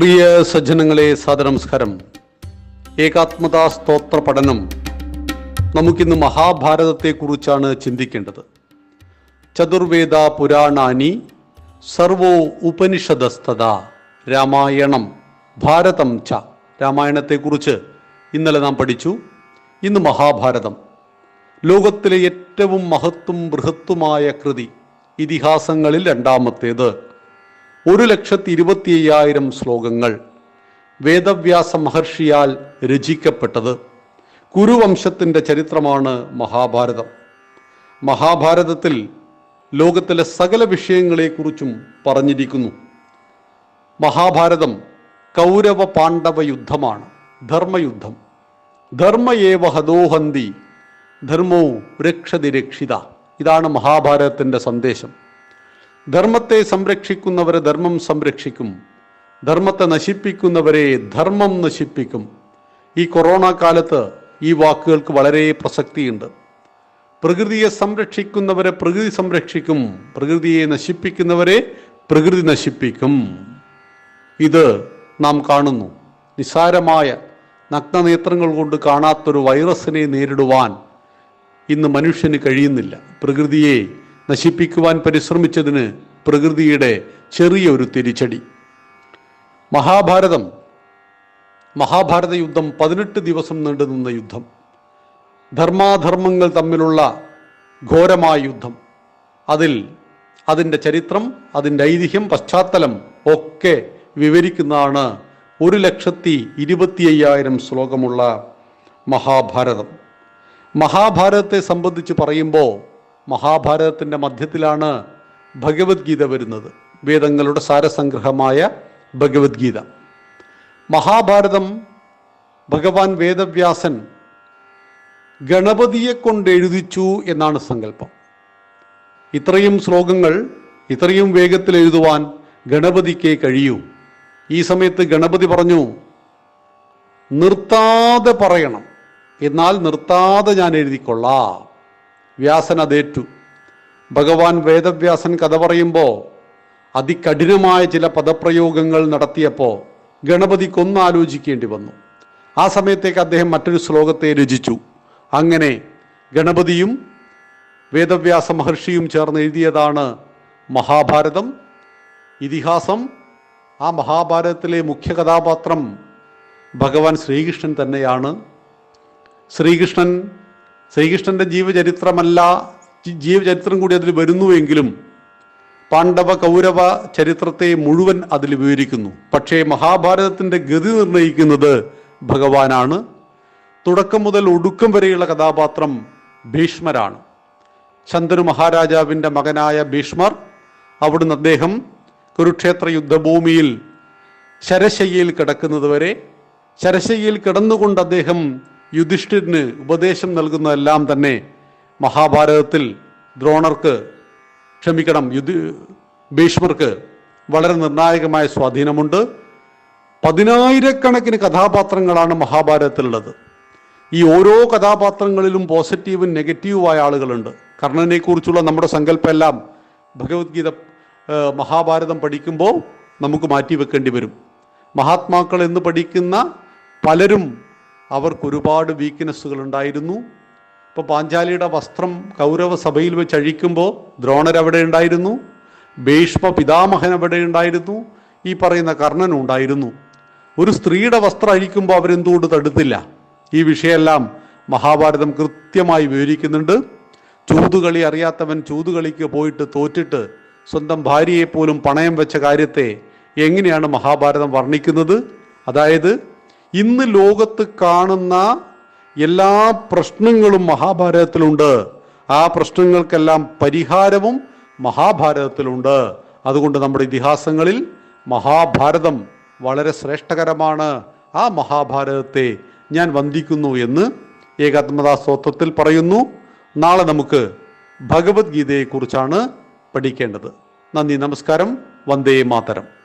പ്രിയ സജ്ജനങ്ങളെ സാദനമസ്കാരം ഏകാത്മതാ സ്തോത്ര പഠനം. നമുക്കിന്ന് മഹാഭാരതത്തെക്കുറിച്ചാണ് ചിന്തിക്കേണ്ടത്. ചതുർവേദ പുരാണാനി സർവോ ഉപനിഷദസ്തത രാമായണം ഭാരതം ച. രാമായണത്തെക്കുറിച്ച് ഇന്നലെ നാം പഠിച്ചു. ഇന്ന് മഹാഭാരതം. ലോകത്തിലെ ഏറ്റവും മഹത്വം ബൃഹത്തുമായ കൃതി. ഇതിഹാസങ്ങളിൽ രണ്ടാമത്തേത്. ഒരു ലക്ഷത്തി ഇരുപത്തി അയ്യായിരം ശ്ലോകങ്ങൾ വേദവ്യാസ മഹർഷിയാൽ രചിക്കപ്പെട്ടത് കുരുവംശത്തിന്റെ ചരിത്രമാണ് മഹാഭാരതം. മഹാഭാരതത്തിൽ ലോകത്തിലെ സകല വിഷയങ്ങളെക്കുറിച്ചും പറഞ്ഞിരിക്കുന്നു. മഹാഭാരതം കൗരവ പാണ്ഡവ യുദ്ധമാണ് ധർമ്മയുദ്ധം. ധർമ്മയേവ ഹതോഹന്തി ധർമ്മവും രക്ഷതി രക്ഷിത. ഇതാണ് മഹാഭാരതത്തിന്റെ സന്ദേശം. ധർമ്മത്തെ സംരക്ഷിക്കുന്നവരെ ധർമ്മം സംരക്ഷിക്കും. ധർമ്മത്തെ നശിപ്പിക്കുന്നവരെ ധർമ്മം നശിപ്പിക്കും. ഈ കൊറോണ കാലത്ത് ഈ വാക്കുകൾക്ക് വളരെ പ്രസക്തിയുണ്ട്. പ്രകൃതിയെ സംരക്ഷിക്കുന്നവരെ പ്രകൃതി സംരക്ഷിക്കും. പ്രകൃതിയെ നശിപ്പിക്കുന്നവരെ പ്രകൃതി നശിപ്പിക്കും. ഇത് നാം കാണുന്നു. നിസാരമായ നഗ്നനേത്രങ്ങൾ കൊണ്ട് കാണാത്തൊരു വൈറസിനെ നേരിടുവാൻ ഇന്ന് മനുഷ്യന് കഴിയുന്നില്ല. പ്രകൃതിയെ നശിപ്പിക്കുവാൻ പരിശ്രമിച്ചതിന് പ്രകൃതിയുടെ ചെറിയ ഒരു തിരിച്ചടി. മഹാഭാരതം മഹാഭാരത യുദ്ധം പതിനെട്ട് ദിവസം നീണ്ടുനിന്ന യുദ്ധം. ധർമാധർമ്മങ്ങൾ തമ്മിലുള്ള ഘോരമായ യുദ്ധം. അതിൽ അതിന്റെ ചരിത്രം അതിന്റെ ഐതിഹ്യം പശ്ചാത്തലം ഒക്കെ വിവരിക്കുന്നതാണ് ഒരു ലക്ഷത്തി ഇരുപത്തി അയ്യായിരം ശ്ലോകമുള്ള മഹാഭാരതം. മഹാഭാരതത്തെ സംബന്ധിച്ച് പറയുമ്പോൾ മഹാഭാരതത്തിന്റെ മധ്യത്തിലാണ് ഭഗവത്ഗീത വരുന്നത്. വേദങ്ങളുടെ സാരസംഗ്രഹമായ ഭഗവത്ഗീത. മഹാഭാരതം ഭഗവാൻ വേദവ്യാസൻ ഗണപതിയെ കൊണ്ട് എഴുതിച്ചു എന്നാണ് സങ്കല്പം. ഇത്രയും ശ്ലോകങ്ങൾ ഇത്രയും വേഗത്തിൽ എഴുതുവാൻ ഗണപതിക്ക് കഴിയൂ. ഈ സമയത്ത് ഗണപതി പറഞ്ഞു നിർത്താതെ പറയണം. എന്നാൽ നിർത്താതെ ഞാൻ എഴുതിക്കൊള്ളാം. വ്യാസൻ അതേറ്റു ഭഗവാൻ വേദവ്യാസൻ കഥ പറയുമ്പോൾ അതികഠിനമായ ചില പദപ്രയോഗങ്ങൾ നടത്തിയപ്പോൾ ഗണപതിക്കൊന്ന് ആലോചിക്കേണ്ടി വന്നു ആ സമയത്തേക്ക് അദ്ദേഹം മറ്റൊരു ശ്ലോകത്തെ രചിച്ചു. അങ്ങനെ ഗണപതിയും വേദവ്യാസ മഹർഷിയും ചേർന്ന് എഴുതിയതാണ് മഹാഭാരതം ഇതിഹാസം. ആ മഹാഭാരതത്തിലെ മുഖ്യ കഥാപാത്രം ഭഗവാൻ ശ്രീകൃഷ്ണൻ തന്നെയാണ്. ശ്രീകൃഷ്ണൻ ശ്രീകൃഷ്ണന്റെ ജീവചരിത്രമല്ല ജീവചരിത്രം കൂടി അതിൽ വരുന്നുവെങ്കിലും പാണ്ഡവ കൗരവ ചരിത്രത്തെ മുഴുവൻ അതിൽ വിവരിക്കുന്നു. പക്ഷേ മഹാഭാരതത്തിന്റെ ഗതി നിർണയിക്കുന്നത് ഭഗവാനാണ്. തുടക്കം മുതൽ ഒടുക്കം വരെയുള്ള കഥാപാത്രം ഭീഷ്മരാണ്. ശന്തനു മഹാരാജാവിന്റെ മകനായ ഭീഷ്മർ അവിടുന്ന് അദ്ദേഹം കുരുക്ഷേത്ര യുദ്ധഭൂമിയിൽ ശരശയ്യയിൽ കിടക്കുന്നതുവരെ ശരശയ്യയിൽ കിടന്നുകൊണ്ട് അദ്ദേഹം യുധിഷ്ഠിരന് ഉപദേശം നൽകുന്നതെല്ലാം തന്നെ മഹാഭാരതത്തിൽ ദ്രോണർക്ക് ക്ഷമിക്കണം യുധി ഭീഷ്മർക്ക് വളരെ നിർണായകമായ സ്വാധീനമുണ്ട്. പതിനായിരക്കണക്കിന് കഥാപാത്രങ്ങളാണ് മഹാഭാരതത്തിലുള്ളത്. ഈ ഓരോ കഥാപാത്രങ്ങളിലും പോസിറ്റീവും നെഗറ്റീവുമായ ആളുകളുണ്ട്. കർണനെക്കുറിച്ചുള്ള നമ്മുടെ സങ്കല്പമെല്ലാം ഭഗവത്ഗീത മഹാഭാരതം പഠിക്കുമ്പോൾ നമുക്ക് മാറ്റി വെക്കേണ്ടി വരും. മഹാത്മാക്കൾ എന്ന് പഠിക്കുന്ന പലരും അവർക്ക് ഒരുപാട് വീക്ക്നെസ്സുകൾ ഉണ്ടായിരുന്നു ഇപ്പോൾ പാഞ്ചാലിയുടെ വസ്ത്രം കൗരവ സഭയിൽ വെച്ച് അഴിക്കുമ്പോൾ ദ്രോണർ അവിടെ ഉണ്ടായിരുന്നു ഭീഷ്മ പിതാമഹൻ അവിടെ ഉണ്ടായിരുന്നു ഈ പറയുന്ന കർണനും ഉണ്ടായിരുന്നു. ഒരു സ്ത്രീയുടെ വസ്ത്രം അഴിക്കുമ്പോൾ അവരെന്തുകൊണ്ട് തടുത്തില്ല? ഈ വിഷയമെല്ലാം മഹാഭാരതം കൃത്യമായി വിവരിക്കുന്നുണ്ട്. ചൂതുകളി അറിയാത്തവൻ ചൂതുകളിക്ക് പോയിട്ട് തോറ്റിട്ട് സ്വന്തം ഭാര്യയെപ്പോലും പണയം വെച്ച കാര്യത്തെ എങ്ങനെയാണ് മഹാഭാരതം വർണിക്കുന്നത്? അതായത് ഇന്ന് ലോകത്ത് കാണുന്ന എല്ലാ പ്രശ്നങ്ങളും മഹാഭാരതത്തിലുണ്ട്. ആ പ്രശ്നങ്ങൾക്കെല്ലാം പരിഹാരവും മഹാഭാരതത്തിലുണ്ട്. അതുകൊണ്ട് നമ്മുടെ ഇതിഹാസങ്ങളിൽ മഹാഭാരതം വളരെ ശ്രേഷ്ഠകരമാണ്. ആ മഹാഭാരതത്തെ ഞാൻ വന്ദിക്കുന്നു എന്ന് ഏകാത്മതാ സ്വത്വത്തിൽ പറയുന്നു. നാളെ നമുക്ക് ഭഗവത്ഗീതയെക്കുറിച്ചാണ് പഠിക്കേണ്ടത്. നന്ദി നമസ്കാരം. വന്ദേ മാതരം.